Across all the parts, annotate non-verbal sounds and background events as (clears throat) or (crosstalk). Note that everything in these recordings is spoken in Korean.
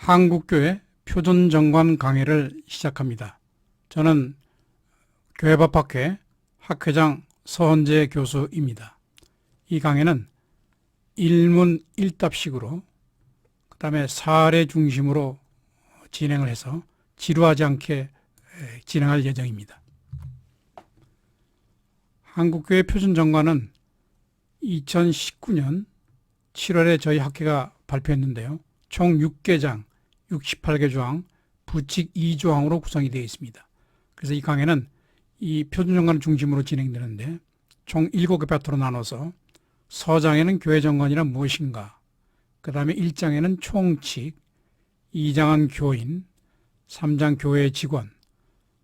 한국교회 표준정관 강의를 시작합니다. 저는 교회법학회 학회장 서헌재 교수입니다. 이 강의는 일문 일답식으로 그 다음에 사례 중심으로 진행을 해서 지루하지 않게 에, 진행할 예정입니다. 한국교회 표준정관은 2019년 7월에 저희 학회가 발표했는데요. 총 6개장, 68개 조항, 부칙 2조항으로 구성이 되어 있습니다. 그래서 이 강의는 이 표준정관을 중심으로 진행되는데 총 7개 파트로 나눠서 서장에는 교회 정관이란 무엇인가, 그 다음에 1장에는 총칙, 2장은 교인, 3장 교회 직원,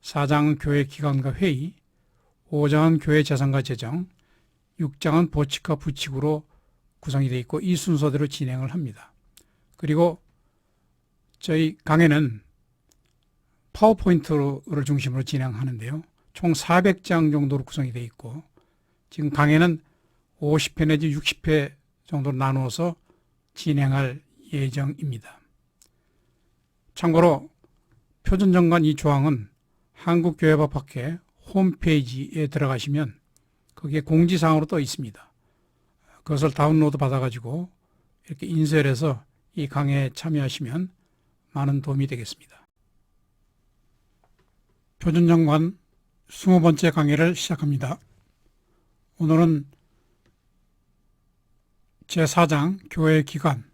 4장은 교회 기관과 회의, 5장은 교회 재산과 재정, 6장은 보칙과 부칙으로 구성이 되어 있고 이 순서대로 진행을 합니다. 그리고 저희 강의는 파워포인트를 중심으로 진행하는데요. 총 400장 정도로 구성이 되어 있고 지금 강의는 50회 내지 60회 정도로 나누어서 진행할 예정입니다. 참고로 표준정관 이 조항은 한국교회법학회 홈페이지에 들어가시면 거기에 공지사항으로 떠 있습니다. 그것을 다운로드 받아가지고 이렇게 인쇄해서 이 강의에 참여하시면 많은 도움이 되겠습니다. 표준정관 20번째 강의를 시작합니다. 오늘은 제4장 교회 기관,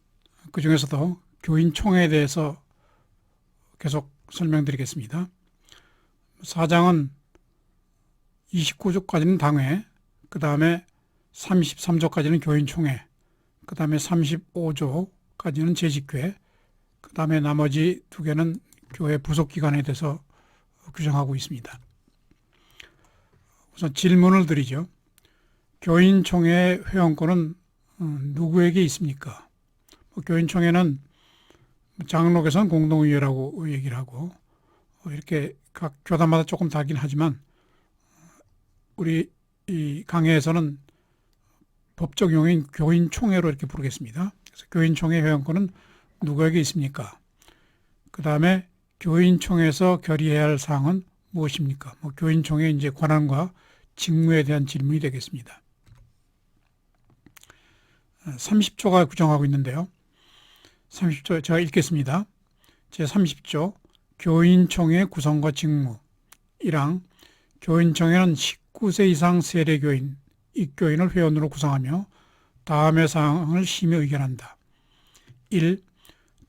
그 중에서도 교인총회에 대해서 계속 설명드리겠습니다. 4장은 29조까지는 당회, 그 다음에 33조까지는 교인총회, 그 다음에 35조까지는 재직회, 그 다음에 나머지 두 개는 교회 부속 기관에 대해서 규정하고 있습니다. 우선 질문을 드리죠. 교인총회 회원권은 어, 누구에게 있습니까? 뭐 교인총회는 장로교선 공동의회라고 얘기를 하고 어, 이렇게 각 교단마다 조금 다르긴 하지만 우리 이 강의에서는 법적 용어인 교인총회로 이렇게 부르겠습니다. 그래서 교인총회 회원권은 누구에게 있습니까? 그 다음에 교인총회에서 결의해야 할 사항은 무엇입니까? 뭐 교인총회 이제 권한과 직무에 대한 질문이 되겠습니다. 30조가 구정하고 있는데요. 30조 제가 읽겠습니다. 제 30조 교인총회 구성과 직무 1항 교인총회는 19세 이상 세례교인 입교인을 회원으로 구성하며 다음의 사항을 심의 의견한다. 1.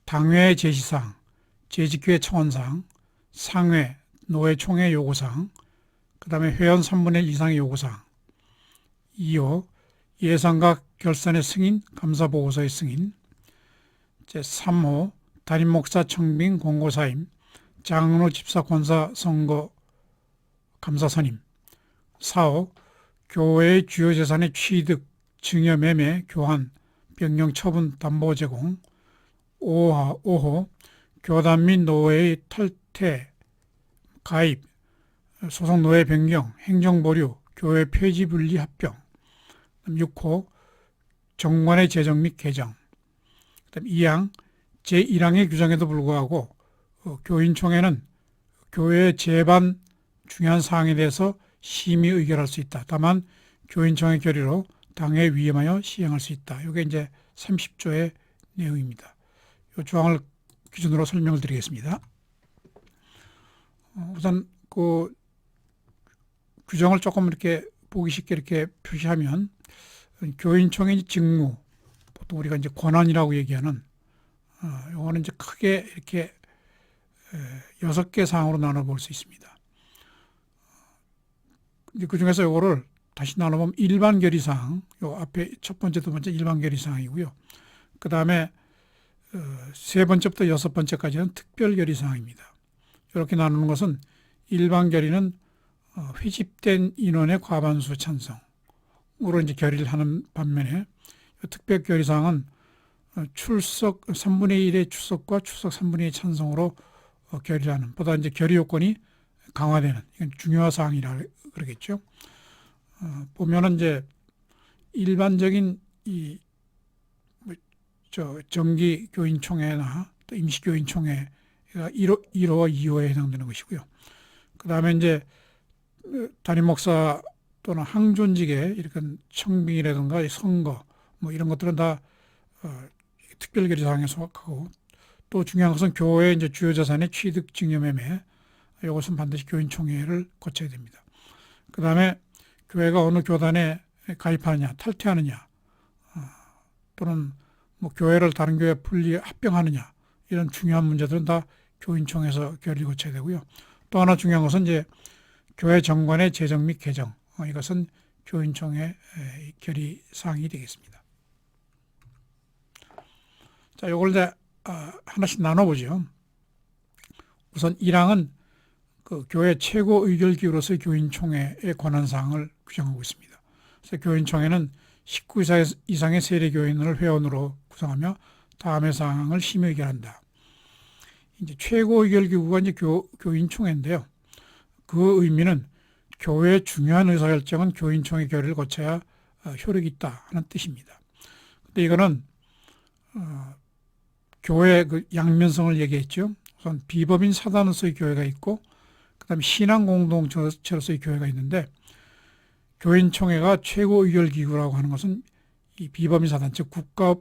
당회 제시사항, 재직회 청원사항, 상회, 노회총회 요구사항, 그 다음에 회원 3분의 1 이상의 요구사항. 2호 예산과 결산의 승인, 감사보고서의 승인. 제3호 담임목사 청빙 공고사임, 장로 집사 권사 선거 감사 선임. 4호 교회의 주요 재산의 취득, 증여 매매, 교환, 변경 처분 담보 제공. 5호, 5호 교단 및 노회의 탈퇴, 가입, 소속 노회 변경, 행정 보류, 교회 폐지 분리 합병. 6호 정관의 제정 및 개정. 그다음 2항 제1항의 규정에도 불구하고 어, 교인총회는 교회의 제반 중요한 사항에 대해서 심의 의결할 수 있다. 다만 교인총회 결의로 당에 위임하여 시행할 수 있다. 이게 이제 30조의 내용입니다. 이 조항을 기준으로 설명을 드리겠습니다. 어, 우선 그 규정을 조금 이렇게 보기 쉽게 이렇게 표시하면 교인총회 직무 보통 우리가 이제 권한이라고 얘기하는 어, 요거는 이제 크게 이렇게 여섯 개 사항으로 나눠 볼 수 있습니다. 이제 그 중에서 요거를 다시 나눠 보면 일반 결의 사항, 요 앞에 첫 번째, 두 번째 일반 결의 사항이고요. 그 다음에 어, 세 번째부터 여섯 번째까지는 특별 결의 사항입니다. 이렇게 나누는 것은 일반 결의는 어, 회집된 인원의 과반수 찬성으로 이제 결의를 하는 반면에 특별 결의 사항은 어, 출석 3분의 1의 출석과 출석 3분의 1의 찬성으로 결의하는 보다 이제 결의 요건이 강화되는 이건 중요한 사항이라 그러겠죠. 어, 보면은 이제 일반적인 이, 뭐, 저, 정기 교인총회나 또 임시 교인총회가 1호, 1호와 2호에 해당되는 것이고요. 그 다음에 이제 어, 담임 목사 또는 항존직의 이런 청빙이라든가 선거 뭐 이런 것들은 다 어, 특별결의 사항에 속하고 또 중요한 것은 교회 이제 주요 자산의 취득 증여매매 이것은 반드시 교인총회를 거쳐야 됩니다. 그 다음에 교회가 어느 교단에 가입하느냐 탈퇴하느냐 어, 또는 뭐 교회를 다른 교회 분리 합병하느냐 이런 중요한 문제들은 다 교인총회에서 결의를 거쳐야 되고요. 또 하나 중요한 것은 이제 교회 정관의 재정 및 개정 어, 이것은 교인총회 에, 결의 사항이 되겠습니다. 자, 요걸 이제 어, 하나씩 나눠보죠. 우선 1항은 그 교회 최고 의결 기구로서의 교인총회의 권한 사항을 규정하고 있습니다. 그래서 교인총회는 19 이상의 세례 교인을 회원으로 구성하며 다음의 사항을 심의 의결한다. 이제 최고 의결기구가 이제 교, 교인총회인데요. 그 의미는 교회의 중요한 의사결정은 교인총회 결의를 거쳐야 어, 효력이 있다 하는 뜻입니다. 근데 이거는 어, 교회 그 양면성을 얘기했죠. 우선 비법인 사단으로서의 교회가 있고 그다음에 신앙 공동체로서의 교회가 있는데 교인총회가 최고 의결 기구라고 하는 것은 이 비법인 사단 즉 국가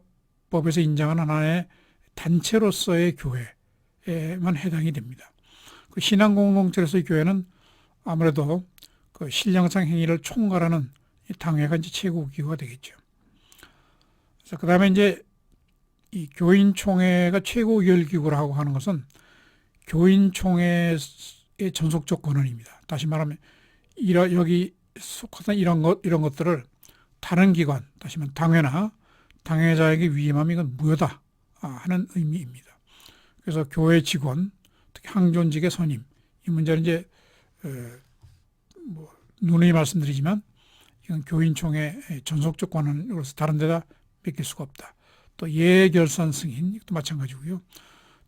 법에서 인정하는 하나의 단체로서의 교회에만 해당이 됩니다. 그 신앙 공동체로서의 교회는 아무래도 그 신령상 행위를 총괄하는 이 당회가 이제 최고 기구가 되겠죠. 그래서 그다음에 이제 이 교인총회가 최고 의결 기구라고 하는 것은 교인총회의 전속적 권한입니다. 다시 말하면 이러, 여기 속하던 이런 것 이런 것들을 다른 기관, 다시 말하면 당회나 당회자에게 위임하면 이건 무효다 아, 하는 의미입니다. 그래서 교회 직원, 특히 항존직의 선임 이 문제는 이제 에, 뭐 누누이 말씀드리지만 이건 교인총회 전속적 권한으로서 다른 데다 맡길 수가 없다. 또 예결산 승인 이것도 마찬가지고요.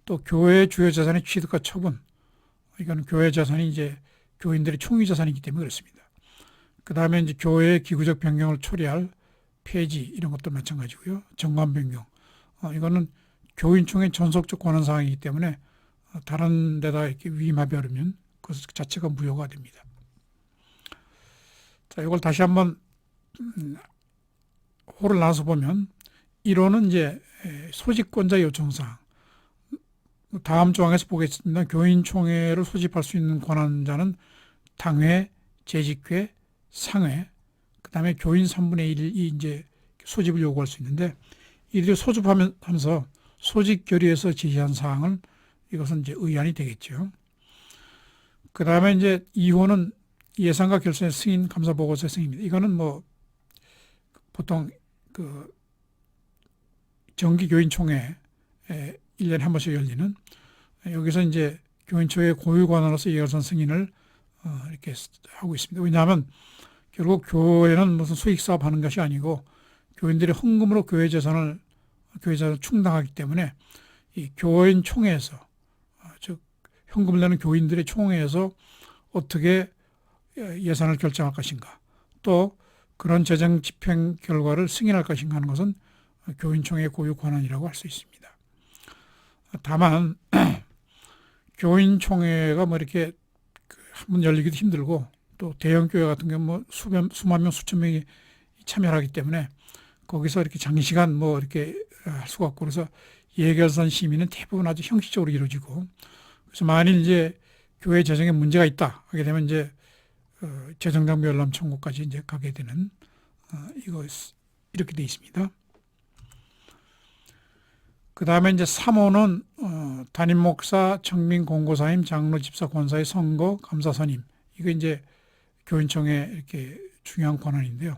또 교회 주요 자산의 취득과 처분 이거는 교회 자산이 이제 교인들의 총유 자산이기 때문에 그렇습니다. 그 다음에 이제 교회의 기구적 변경을 처리할 폐지 이런 것도 마찬가지고요. 정관 변경 어, 이거는 교인총회 전속적 권한 사항이기 때문에 어, 다른 데다 이렇게 위임하기 어려면 그 자체가 무효가 됩니다. 자, 이걸 다시 한번 음, 호를 나눠서 보면 1호는 이제 소집권자 요청사항. 다음 조항에서 보겠습니다. 교인총회를 소집할 수 있는 권한자는 당회, 재직회, 상회, 그 다음에 교인 3분의 1이 이제 소집을 요구할 수 있는데 이들이 소집하면서 소집 결의에서 제시한 사항을 이것은 이제 의안이 되겠죠. 그 다음에 이제 2호는 예상과 결선의 승인 감사 보고서 승인입니다. 이거는 뭐 보통 그 정기 교인총회 1년에 한 번씩 열리는 여기서 이제 교인총회 고유관으로서 예결선 승인을 어, 이렇게 하고 있습니다. 왜냐하면 결국 교회는 무슨 수익 사업 하는 것이 아니고 교인들이 헌금으로 교회 재산을 교회 재산을 충당하기 때문에 이 교인 총회에서 어, 즉 현금을 내는 교인들의 총회에서 어떻게 예산을 결정할 것인가 또 그런 재정 집행 결과를 승인할 것인가 하는 것은 교인총회 고유 권한이라고 할 수 있습니다. 다만 (clears throat) 교인총회가 뭐 이렇게 그 한번 열리기도 힘들고 또 대형 교회 같은 경우 뭐 수만, 수만 명 수천 명이 참여하기 때문에 거기서 이렇게 장시간 뭐 이렇게 할 수가 없고 그래서 예결선 심의는 대부분 아주 형식적으로 이루어지고 그래서 만일 이제 교회 재정에 문제가 있다 하게 되면 이제 어, 재정장부 열람 청구까지 이제 가게 되는 어, 이거 이렇게 돼 있습니다. 그 다음에 이제 3호는 어, 담임 목사, 청민 공고사임, 장로 집사 권사의 선거, 감사 선임. 이거 이제 교인청의 이렇게 중요한 권한인데요.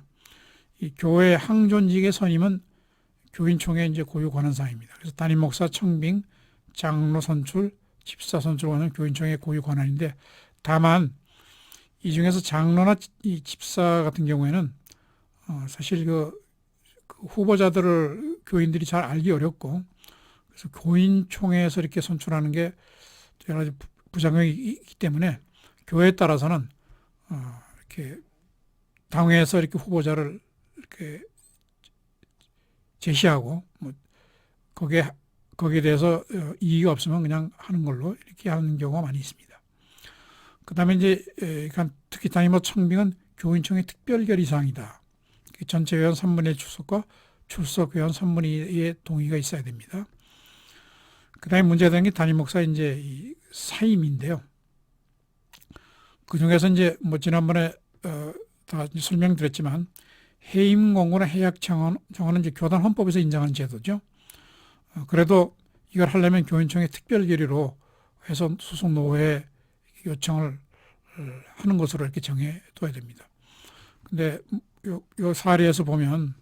이 교회 항존직의 선임은 교인총회 이제 고유 권한 사항입니다. 그래서 담임 목사, 청빙, 장로 선출, 집사 선출과는 교인총회 고유 권한인데 다만 이 중에서 장로나 이 집사 같은 경우에는 어, 사실 그, 그 후보자들을 교인들이 잘 알기 어렵고 그래서 교인총회에서 이렇게 선출하는 게 여러 가지 부작용이 있기 때문에 교회에 따라서는 어, 이렇게 당회에서 이렇게 후보자를 이렇게 제시하고 뭐 거기에 거기에 대해서 어, 이의가 없으면 그냥 하는 걸로 이렇게 하는 경우가 많이 있습니다. 그 다음에 이제 에, 그러니까 특히 담임모 청빙은 교인청의 특별결의 사항이다. 그 전체 회원 3분의 1 출석과 출석 회원 3분의 2의 동의가 있어야 됩니다. 그 다음에 문제가 되는 게 담임 목사 이제 이 사임인데요. 그 중에서 이제 뭐 지난번에 어, 다 설명드렸지만 해임 공고나 해약 정원, 정원은 이제 교단 헌법에서 인정하는 제도죠. 어, 그래도 이걸 하려면 교인청의 특별 결의로 해서 소속 노회 요청을 어, 하는 것으로 이렇게 정해 둬야 됩니다. 근데 요, 요 사례에서 보면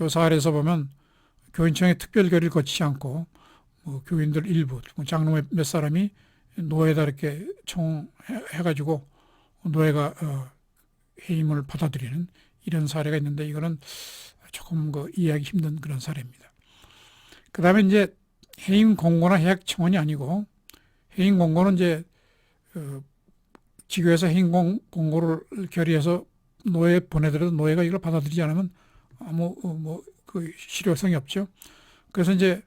요 사례에서 보면 교인청의 특별 결의를 거치지 않고 뭐 교인들 일부, 뭐 장로 몇 사람이 노예다 이렇게 청해가지고 노예가 어, 해임을 받아들이는 이런 사례가 있는데 이거는 조금 그 이해하기 힘든 그런 사례입니다. 그 다음에 이제 해임 공고나 해약 청원이 아니고 해임 공고는 이제 어, 지교에서 해임 공, 공고를 결의해서 노예 보내더라도 노예가 이걸 받아들이지 않으면 아무 어, 뭐그 실효성이 없죠. 그래서 이제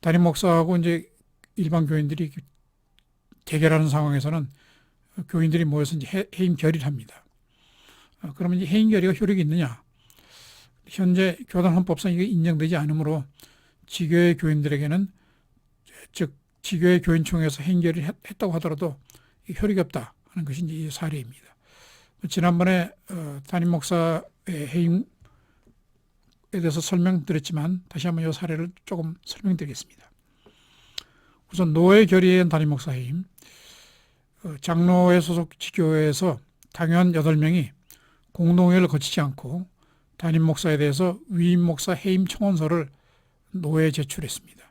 담임 목사하고 이제 일반 교인들이 대결하는 상황에서는 교인들이 모여서 이제 해, 해임 결의를 합니다. 어, 그러면 이제 해임 결의가 효력이 있느냐? 현재 교단 헌법상 이게 인정되지 않으므로 지교의 교인들에게는 즉 지교의 교인총회에서 해임 결의를 했- 했다고 하더라도 효력이 없다 하는 것이 이제 이 사례입니다. 지난번에 어, 담임 목사의 해임에 대해서 설명드렸지만 다시 한번 이 사례를 조금 설명드리겠습니다. 우선 노예 결의에 담임 목사 해임 어, 장로회 소속 지교회에서 당원 8명이 공동회를 거치지 않고 담임 목사에 대해서 위임 목사 해임 청원서를 노회에 제출했습니다.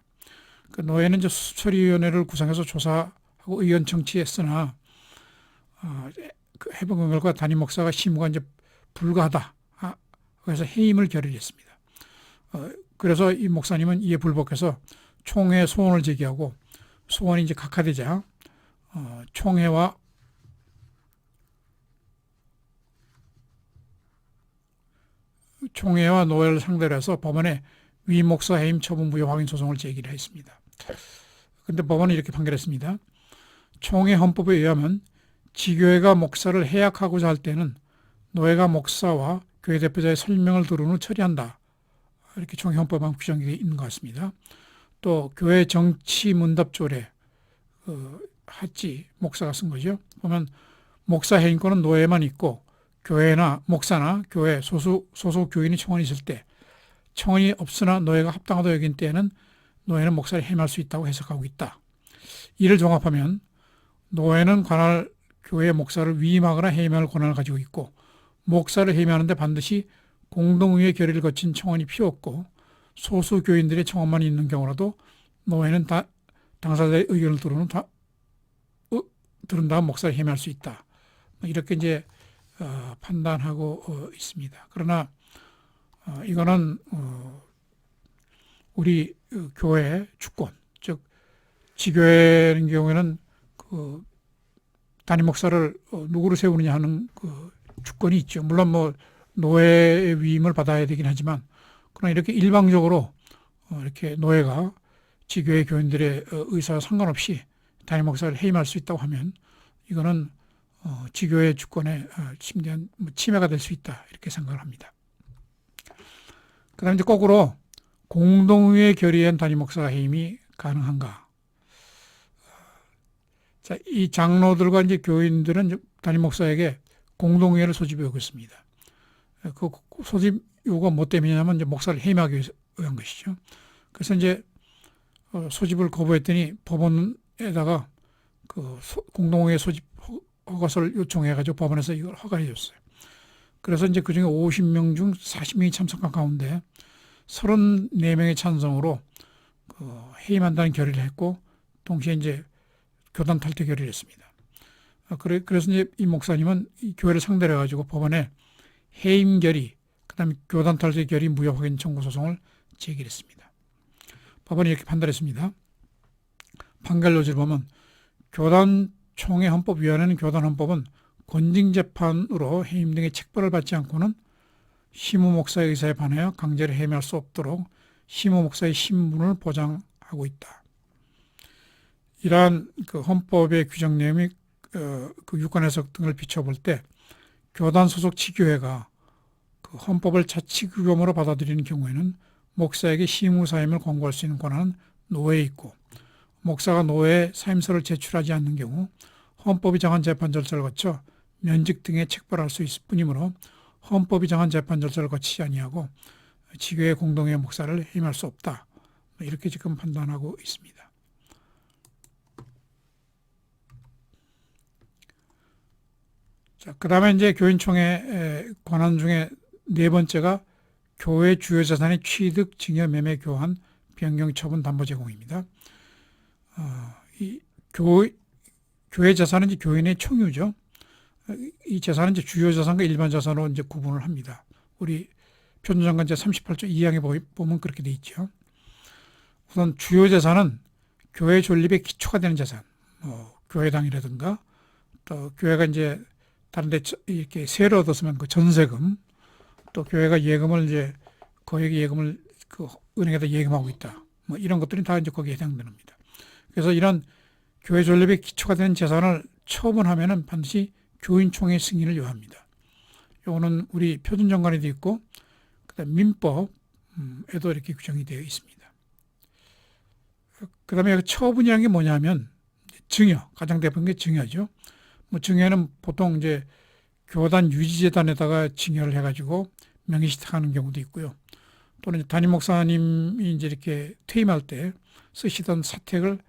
그 노회는 이제 수처리위원회를 구성해서 조사하고 의견 청취했으나 어, 그 해본 결과 담임 목사가 심의가 이제 불가하다. 아, 그래서 해임을 결의했습니다. 어, 그래서 이 목사님은 이에 불복해서 총회 소원을 제기하고 소원이 이제 각하되자 어, 총회와 총회와 노회를 상대로 해서 법원에 위목사 해임 처분 무효 확인 소송을 제기를 했습니다. 그런데 법원은 이렇게 판결했습니다. 총회 헌법에 의하면 지교회가 목사를 해약하고자 할 때는 노회가 목사와 교회 대표자의 설명을 들은 후 처리한다. 이렇게 총회 헌법에 규정이 있는 것 같습니다. 또 교회 정치 문답 조례 어, 하지 목사가 쓴 거죠. 보면 목사 해임권은 노예만 있고 교회나 목사나 교회 소속 소속 교인이 청원이 있을 때 청원이 없으나 노예가 합당하다 여긴 때에는 노예는 목사를 해임할 수 있다고 해석하고 있다. 이를 종합하면 노예는 관할 교회 목사를 위임하거나 해임할 권한을 가지고 있고 목사를 해임하는데 반드시 공동의회 결의를 거친 청원이 필요 없고 소수 교인들의 청원만 있는 경우라도 노예는 다 당사자의 의견을 들은 다 어, 들은 다음 목사를 해임할 수 있다. 뭐 이렇게 이제 어, 판단하고 어, 있습니다. 그러나 어, 이거는 어, 우리 어, 교회 주권, 즉 지교회의 경우에는 그 담임 목사를 어, 누구로 세우느냐 하는 그 주권이 있죠. 물론 뭐 노예의 위임을 받아야 되긴 하지만 그러나 이렇게 일방적으로 어, 이렇게 노예가 지교회 교인들의 어, 의사와 상관없이 담임 목사를 해임할 수 있다고 하면 이거는 어, 지교회 주권에 어, 심대한 뭐 침해가 될 수 있다 이렇게 생각을 합니다. 그다음 이제 거꾸로 공동의회 결의한 담임 목사 해임이 가능한가? 자, 이 장로들과 이제 교인들은 담임 목사에게 공동의회를 소집해 오고 있습니다. 그 소집 요구가 뭐 때문이냐면 이제 목사를 해임하기 위해서 한 것이죠. 그래서 이제 어, 소집을 거부했더니 법원에다가 그 소- 공동의회 소집 허- 허가서를 요청해가지고 법원에서 이걸 허가해 줬어요. 그래서 이제 그 중에 50명 중 40명이 참석한 가운데 34명의 찬성으로 그 해임한다는 결의를 했고 동시에 이제 교단 탈퇴 결의를 했습니다. 아, 그래, 그래서 이제 이 목사님은 이 교회를 상대로 해가지고 법원에 해임 결의, 그 다음에 교단 탈퇴 결의 무효 확인 청구 소송을 제기했습니다. 법원이 이렇게 판단했습니다. 판결 요지를 보면 교단 총회 헌법위원회는 교단 헌법은 권징 재판으로 해임 등의 책벌을 받지 않고는 시무 목사의 의사에 반하여 강제로 해임할 수 없도록 시모 목사의 신분을 보장하고 있다. 이러한 그 헌법의 규정 내용이 어, 그 유권 해석 등을 비춰볼 때 교단 소속 지교회가 그 헌법을 자치규범으로 받아들이는 경우에는 목사에게 시무 사임을 권고할 수 있는 권한은 노예에 있고 목사가 노예에 사임서를 제출하지 않는 경우 헌법이 정한 재판 절차를 거쳐 면직 등에 책벌할 수 있을 뿐이므로 헌법이 정한 재판 절차를 거치지 아니하고 지교회 공동회 목사를 해임할 수 없다. 이렇게 지금 판단하고 있습니다. 자, 그 다음에 이제 교인총회 권한 중에 네 번째가 교회 주요 자산의 취득, 증여, 매매, 교환, 변경, 처분, 담보 제공입니다. 어, 이 교, 교회 자산은 이제 교인의 총유죠. 이 자산은 이제 주요 자산과 일반 자산으로 이제 구분을 합니다. 우리 표준정관 제 38조 2항에 보면 그렇게 돼 있죠. 우선 주요 자산은 교회 존립의 기초가 되는 자산, 뭐 교회당이라든가 또 교회가 이제 다른데 이렇게 세를 얻었으면 그 전세금 또 교회가 예금을 이제 거액 예금을 그 은행에다 예금하고 있다. 뭐 이런 것들이 다 이제 거기에 해당됩니다. 그래서 이런 교회 존립의 기초가 되는 재산을 처분하면은 반드시 교인총회 승인을 요합니다. 요거는 우리 표준정관에도 있고 그다음 민법에도 이렇게 규정이 되어 있습니다. 그다음에 처분이라는 게 뭐냐면 증여 가장 대표적인 게 증여죠. 뭐 증여는 보통 이제 교단 유지재단에다가 증여를 해가지고 명의시탁하는 경우도 있고요. 또는 담임 목사님이 이제 이렇게 퇴임할 때 쓰시던 사택을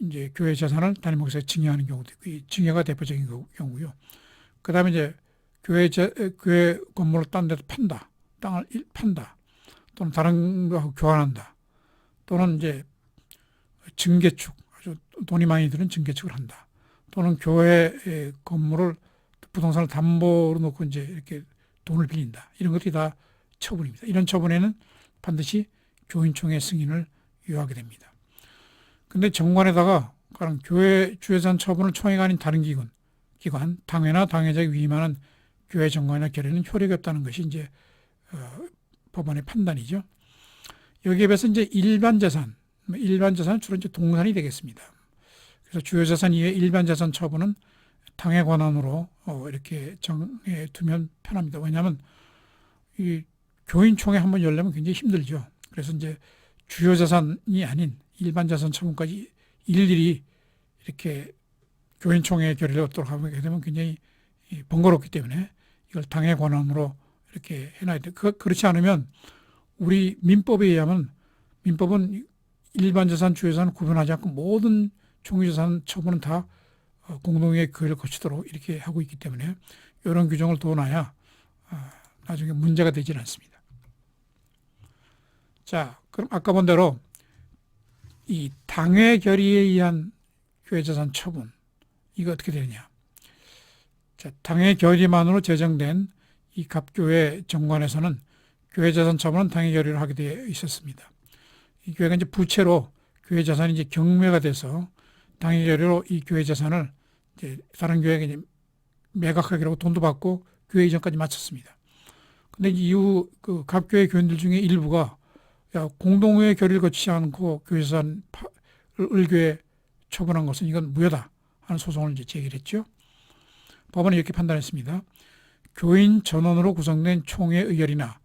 이제 교회 재산을 담임 목사에 증여하는 경우도 있고, 이 증여가 대표적인 경우고요. 그 다음에 이제 교회, 제, 교회 건물을 딴 데도 판다. 땅을 판다. 또는 다른 거하고 교환한다. 또는 이제 증개축, 아주 돈이 많이 드는 증개축을 한다. 또는 교회 건물을 부동산을 담보로 놓고 이제 이렇게 돈을 빌린다. 이런 것들이 다 처분입니다. 이런 처분에는 반드시 교인총회 승인을 요하게 됩니다. 근데 정관에다가 그런 교회 주회산 처분을 총회가 아닌 다른 기관, 기관, 당회나 당회자에 위임하는 교회 정관이나 결의는 효력이 없다는 것이 이제 어, 법원의 판단이죠. 여기에 비해서 이제 일반 재산, 일반 재산은 주로 이제 동산이 되겠습니다. 그래서 주요 자산 이외 일반 자산 처분은 당의 권한으로 어, 이렇게 정해 두면 편합니다. 왜냐하면 이 교인총회 한번 열려면 굉장히 힘들죠. 그래서 이제 주요 자산이 아닌 일반 자산 처분까지 일일이 이렇게 교인총회 결의를 얻도록 하게 되면 굉장히 번거롭기 때문에 이걸 당의 권한으로 이렇게 해놔야 돼. 그, 그렇지 않으면 우리 민법에 의하면 민법은 일반 자산, 주요 자산을 구분하지 않고 모든 총유자산 처분은 다 어, 공동의 교회를 거치도록 이렇게 하고 있기 때문에 이런 규정을 둬놔야 아, 나중에 문제가 되지는 않습니다. 자, 그럼 아까 본 대로 이 당회 결의에 의한 교회 재산 처분 이거 어떻게 되느냐? 자, 당회 결의만으로 제정된 이 갑교회 정관에서는 교회 재산 처분은 당회 결의를 하게 되어 있었습니다. 이 교회가 이제 부채로 교회 자산이 이제 경매가 돼서 당의 결의로 이 교회 재산을 이제 다른 교회에게 매각하기로 돈도 받고 교회 이전까지 마쳤습니다. 근데 이후 그 갑교회 교인들 중에 일부가 야, 공동회 결의를 거치지 않고 교회 재산을 을교에 처분한 것은 이건 무효다 하는 소송을 이제 제기를 했죠. 법원은 이렇게 판단했습니다. 교인 전원으로 구성된 총회 의결이나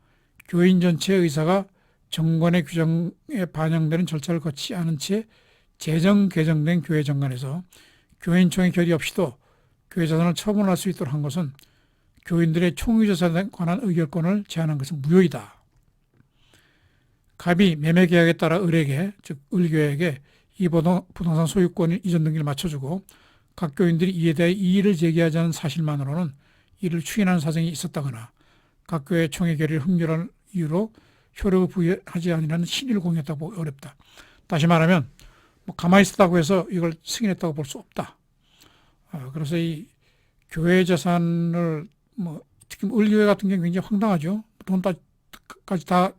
교인 전체 의사가 정관의 규정에 반영되는 절차를 거치지 않은 채 재정 개정된 교회 정관에서 교인총회 결의 없이도 교회 자산을 처분할 수 있도록 한 것은 교인들의 총유 자산에 관한 의결권을 제한한 것은 무효이다. 갑이 매매 계약에 따라 을에게 즉 을교회에게 이 부동산 소유권 이전 등기를 맞춰주고 각 교인들이 이에 대해 이의를 제기하지 않은 사실만으로는 이를 추인하는 사정이 있었다거나 각 교회 총회 결의를 흥결한 이유로 효력을 부여하지 아니라는 신의를 공유했다고 어렵다. 다시 말하면 뭐 가만히 있었다고 해서 이걸 승인했다고 볼 수 없다. 어, 그래서 이 교회 재산을 뭐 특히 을교회 같은 경우 굉장히 황당하죠. 돈까지 다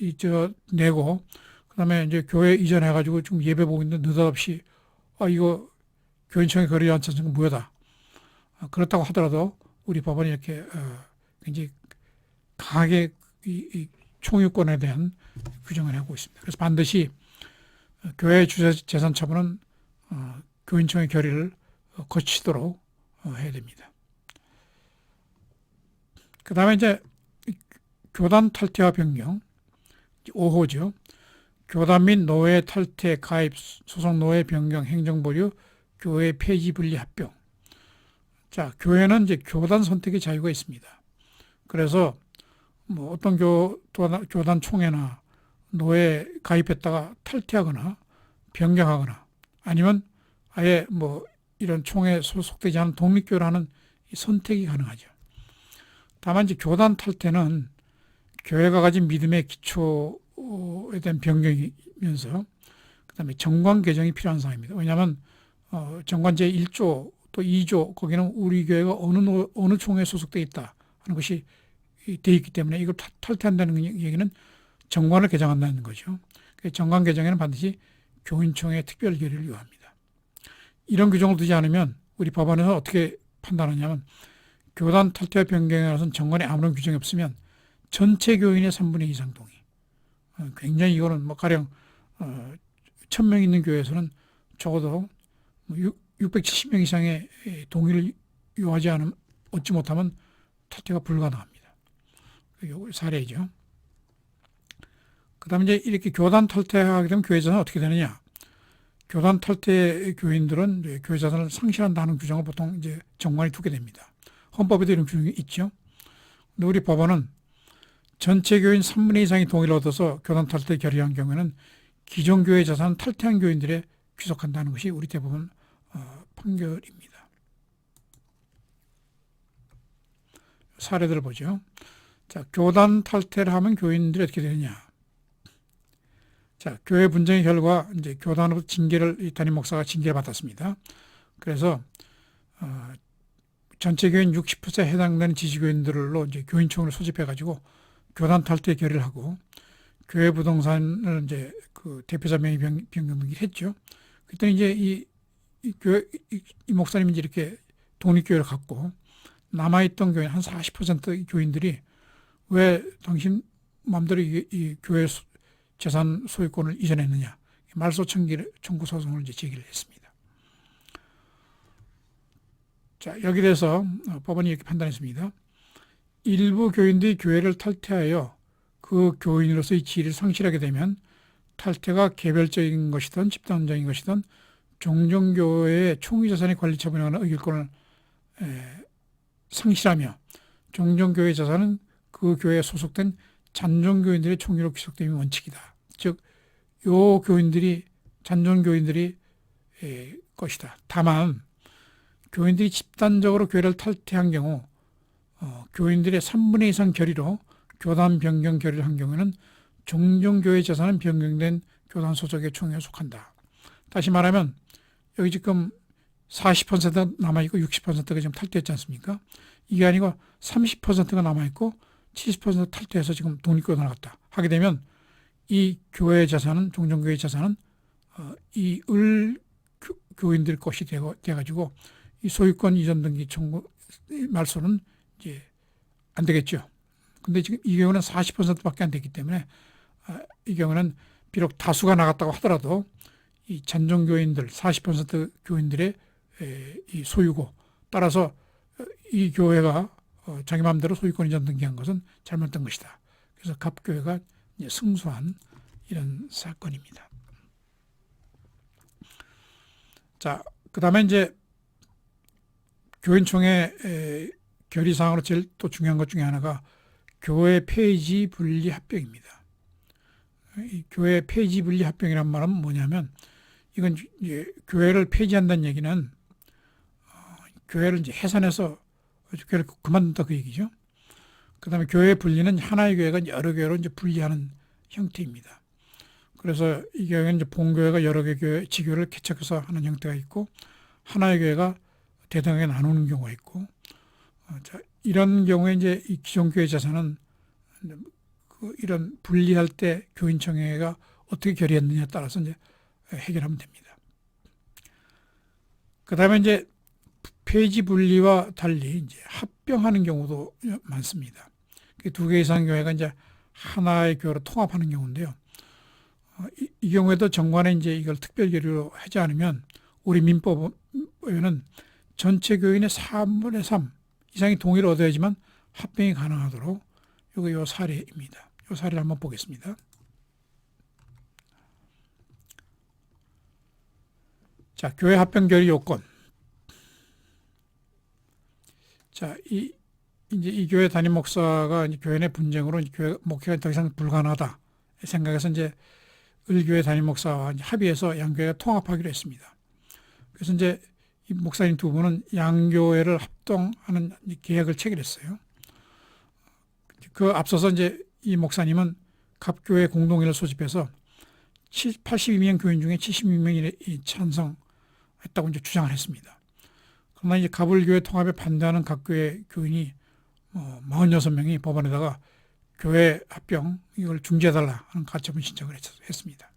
이 저 내고 그다음에 이제 교회 이전해 가지고 지금 예배 보고 있는데 느닷없이 아 이거 교인청에 거리 않자는 무효다. 어, 그렇다고 하더라도 우리 법원이 이렇게 어, 굉장히 강하게 이, 이 총유권에 대한 규정을 하고 있습니다. 그래서 반드시 어, 교회 주재 재산 처분은 어, 교인청의 결의를 어, 거치도록 어, 해야 됩니다. 그 다음에 이제 교단 탈퇴와 변경 5호죠. 교단 및 노예 탈퇴 가입 소속 노예 변경 행정보류 교회 폐지 분리 합병. 자, 교회는 이제 교단 선택의 자유가 있습니다. 그래서 뭐 어떤 교, 교단 총회나 노예 가입했다가 탈퇴하거나 변경하거나 아니면 아예 뭐 이런 총회 소속되지 않은 독립교라는 이 선택이 가능하죠. 다만 이제 교단 탈퇴는 교회가 가진 믿음의 기초에 대한 변경이면서 그다음에 정관 개정이 필요한 사항입니다. 왜냐하면 어, 정관 제 1조 또 2조 거기는 우리 교회가 어느 노- 어느 총회에 소속돼 있다 하는 것이 돼 있기 때문에 이걸 탈- 탈퇴한다는 얘기는 정관을 개정한다는 거죠. 그 정관 개정에는 반드시 교인총회 특별 결의를 요합니다. 이런 규정을 두지 않으면 우리 법원에서 어떻게 판단하냐면 교단 탈퇴 변경에 관해서는 정관에 아무런 규정이 없으면 전체 교인의 3분의 2 이상 동의. 어, 굉장히 이거는 뭐 가령 어, 1000명 있는 교회에서는 적어도 뭐 670명 이상의 에, 동의를 요하지 않으면 얻지 못하면 탈퇴가 불가능합니다. 요 사례죠. 그 다음에 이제 이렇게 교단 탈퇴하게 되면 교회 자산은 어떻게 되느냐? 교단 탈퇴 교인들은 교회 자산을 상실한다는 규정을 보통 이제 정관이 두게 됩니다. 헌법에도 이런 규정이 있죠. 근데 우리 법원은 전체 교인 3분의 2 이상이 동의를 얻어서 교단 탈퇴 결의한 경우에는 기존 교회 자산은 탈퇴한 교인들에 귀속한다는 것이 우리 대법원 어, 판결입니다. 사례들을 보죠. 자, 교단 탈퇴를 하면 교인들이 어떻게 되느냐? 자, 교회 분쟁의 결과 이제 교단으로 징계를 이 담임 목사가 징계를 받았습니다. 그래서 어, 전체 교인 60%에 해당되는 지지교인들로 이제 교인총을 소집해 가지고 교단 탈퇴 결의를 하고 교회 부동산을 이제 그 대표자 명의 변- 변경을 했죠. 그때 이제 이, 이 교회 이, 이 목사님이 이제 이렇게 독립교회를 갖고 남아있던 교인 한 40% 교인들이 왜 당신 마음대로 이, 이 교회 소- 재산 소유권을 이전했느냐 말소 청구 소송을 이제 제기를 했습니다. 자 여기 대해서 어, 법원이 이렇게 판단했습니다. 일부 교인들이 교회를 탈퇴하여 그 교인으로서의 지위를 상실하게 되면 탈퇴가 개별적인 것이든 집단적인 것이든 종종교회의 총위자산의 관리 처분에 관한 의결권을 에, 상실하며 종종교회 자산은 그 교회에 소속된 잔존 교인들의 총위로 귀속됨이 원칙이다. 즉, 요 교인들이 잔존 교인들이 에, 것이다. 다만 교인들이 집단적으로 교회를 탈퇴한 경우 어, 교인들의 3분의 2 이상 결의로 교단 변경 결의를 한 경우에는 종종교회 재산은 변경된 교단 소속의 총회에 속한다. 다시 말하면 여기 지금 40%가 남아있고 60%가 지금 탈퇴했지 않습니까? 이게 아니고 30%가 남아있고 70% 탈퇴해서 지금 독립교회 나갔다. 하게 되면 이 교회 재산은 종종교회 재산은 어, 이을 교인들 것이 되고 돼가지고 이 소유권 이전 등기 청구 말소는 이제 안 되겠죠. 근데 지금 이 경우는 40%밖에 안 되기 때문에 아, 이 경우는 비록 다수가 나갔다고 하더라도 이 잔존교인들 40% 교인들의 에, 이 소유고 따라서 어, 이 교회가 어, 자기 마음대로 소유권 이전 등기한 것은 잘못된 것이다. 그래서 갑교회가 승소한 이런 사건입니다. 자, 그 다음에 이제 교인총회 에, 결의사항으로 제일 또 중요한 것 중에 하나가 교회 폐지 분리 합병입니다. 이 교회 폐지 분리 합병이란 말은 뭐냐면 이건 교회를 폐지한다는 얘기는 어, 교회를 이제 해산해서 교회를 그만둔다 그 얘기죠. 그 다음에 교회 분리는 하나의 교회가 여러 교회로 이제 분리하는 형태입니다. 그래서 이 경우에는 이제 본교회가 여러 개 교회 지교를 개척해서 하는 형태가 있고 하나의 교회가 대등하게 나누는 경우가 있고 어, 자, 이런 경우에 이제 이 기존 교회 재산은 그 이런 분리할 때 교인청회가 어떻게 결의했느냐에 따라서 이제 해결하면 됩니다. 그 다음에 이제 폐지 분리와 달리 이제 합병하는 경우도 많습니다. 그두개 이상 교회가 이제 하나의 교회로 통합하는 경우인데요. 어, 이, 이 경우에도 정관에 이제 이걸 특별 결의로 하지 않으면 우리 민법에는 전체 교인의 3분의 3 이상의 동의를 얻어야지만 합병이 가능하도록 이거 요 사례입니다. 요 사례를 한번 보겠습니다. 자, 교회 합병 결의 요건. 자, 이 이제 이 교회 담임 목사가 이제 교회 내 분쟁으로 이제 교회 목회가 더 이상 불가능하다 생각해서 이제 을교회 담임 목사와 합의해서 양교회가 통합하기로 했습니다. 그래서 이제 이 목사님 두 분은 양교회를 합동하는 이 계약을 체결했어요. 그 앞서서 이제 이 목사님은 갑교회 공동회를 소집해서 82명 교인 중에 76명이 찬성했다고 이제 주장을 했습니다. 그러나 이제 갑을교회 통합에 반대하는 각 교회 교인이 뭐 46명이 법원에다가 교회 합병 이걸 중지해달라 하는 가처분 신청을 했- 했습니다.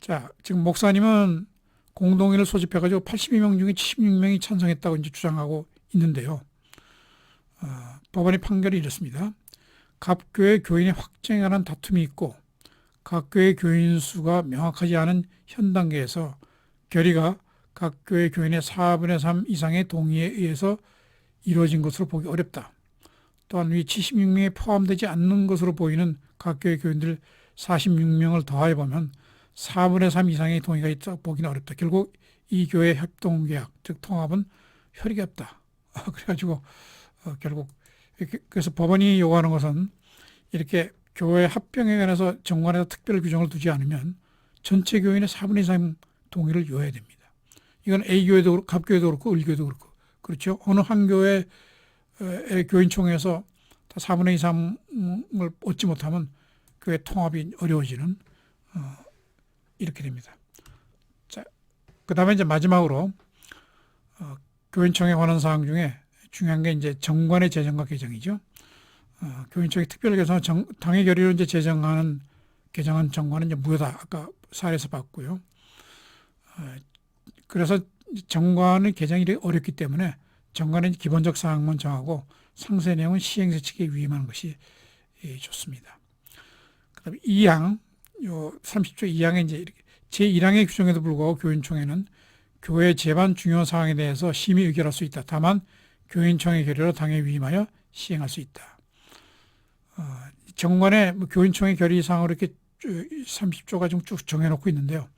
자, 지금 목사님은 공동회를 소집해가지고 82명 중에 76명이 찬성했다고 이제 주장하고 있는데요. 어, 법원의 판결이 이렇습니다. 각 교회 교인의 확정에 관한 다툼이 있고 각 교회 교인 수가 명확하지 않은 현 단계에서 결의가 각 교회 교인의 4분의 3 이상의 동의에 의해서 이루어진 것으로 보기 어렵다. 또한 위 76명에 포함되지 않는 것으로 보이는 각 교회 교인들 46명을 더해 보면 4분의 3 이상의 동의가 있다 보기는 어렵다. 결국 이 교회 협동계약 즉 통합은 효력이 없다. (laughs) 그래가지고 어, 결국 그래서 법원이 요구하는 것은 이렇게 교회 합병에 관해서 정관에서 특별 규정을 두지 않으면 전체 교인의 4분의 3 동의를 요해야 됩니다. 이건 A 교회도 그렇고 갑교회도 그렇고 을교회도 그렇고 그렇죠. 어느 한 교회 의 교인총회에서 다 4분의 2, 3을 얻지 못하면 교회 통합이 어려워지는 어, 이렇게 됩니다. 자, 그 다음에 이제 마지막으로 어, 교인총회 관한 사항 중에 중요한 게 이제 정관의 재정과 개정이죠. 어, 교인총회 특별 개선 정, 당의 결의로 이제 제정하는 개정한 정관은 이제 무효다. 아까 사례에서 봤고요. 어, 그래서 정관의 개정이 어렵기 때문에 정관의 기본적 사항만 정하고 상세 내용은 시행사 측에 위임하는 것이 예, 좋습니다. 그다음에 2항 요 30조 2항에 이제 이렇게 제1항의 규정에도 불구하고 교인총회는 교회 재반 중요 사항에 대해서 심의 의결할 수 있다. 다만 교인총회 결의로 당에 위임하여 시행할 수 있다. 어, 정관에 뭐 교인총회 결의 사항으로 이렇게 30조가 좀 쭉 정해놓고 있는데요.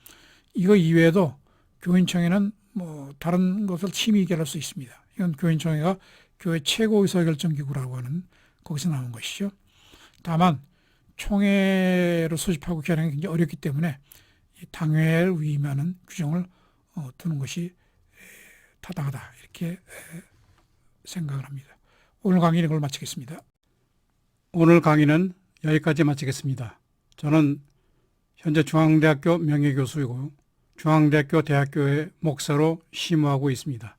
이거 이외에도 교인총회는 뭐 다른 것을 심의 의결할 수 있습니다. 이건 교인총회가 교회 최고 의사결정기구라고 하는 거기서 나온 것이죠. 다만 총회로 소집하고 결정이 굉장히 어렵기 때문에 이 당회를 위임하는 규정을 어, 두는 것이 에, 타당하다 이렇게 에, 생각을 합니다. 오늘 강의는 이걸 마치겠습니다. 오늘 강의는 여기까지 마치겠습니다. 저는 현재 중앙대학교 명예교수이고 중앙대학교 대학교의 목사로 심우하고 있습니다.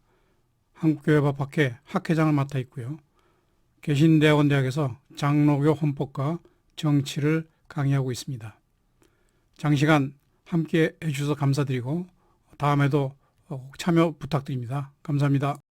한국교회 법학회 학회장을 맡아 있고요. 개신대학원 대학에서 장로교 헌법과 정치를 강의하고 있습니다. 장시간 함께 해주셔서 감사드리고 다음에도 꼭 참여 부탁드립니다. 감사합니다.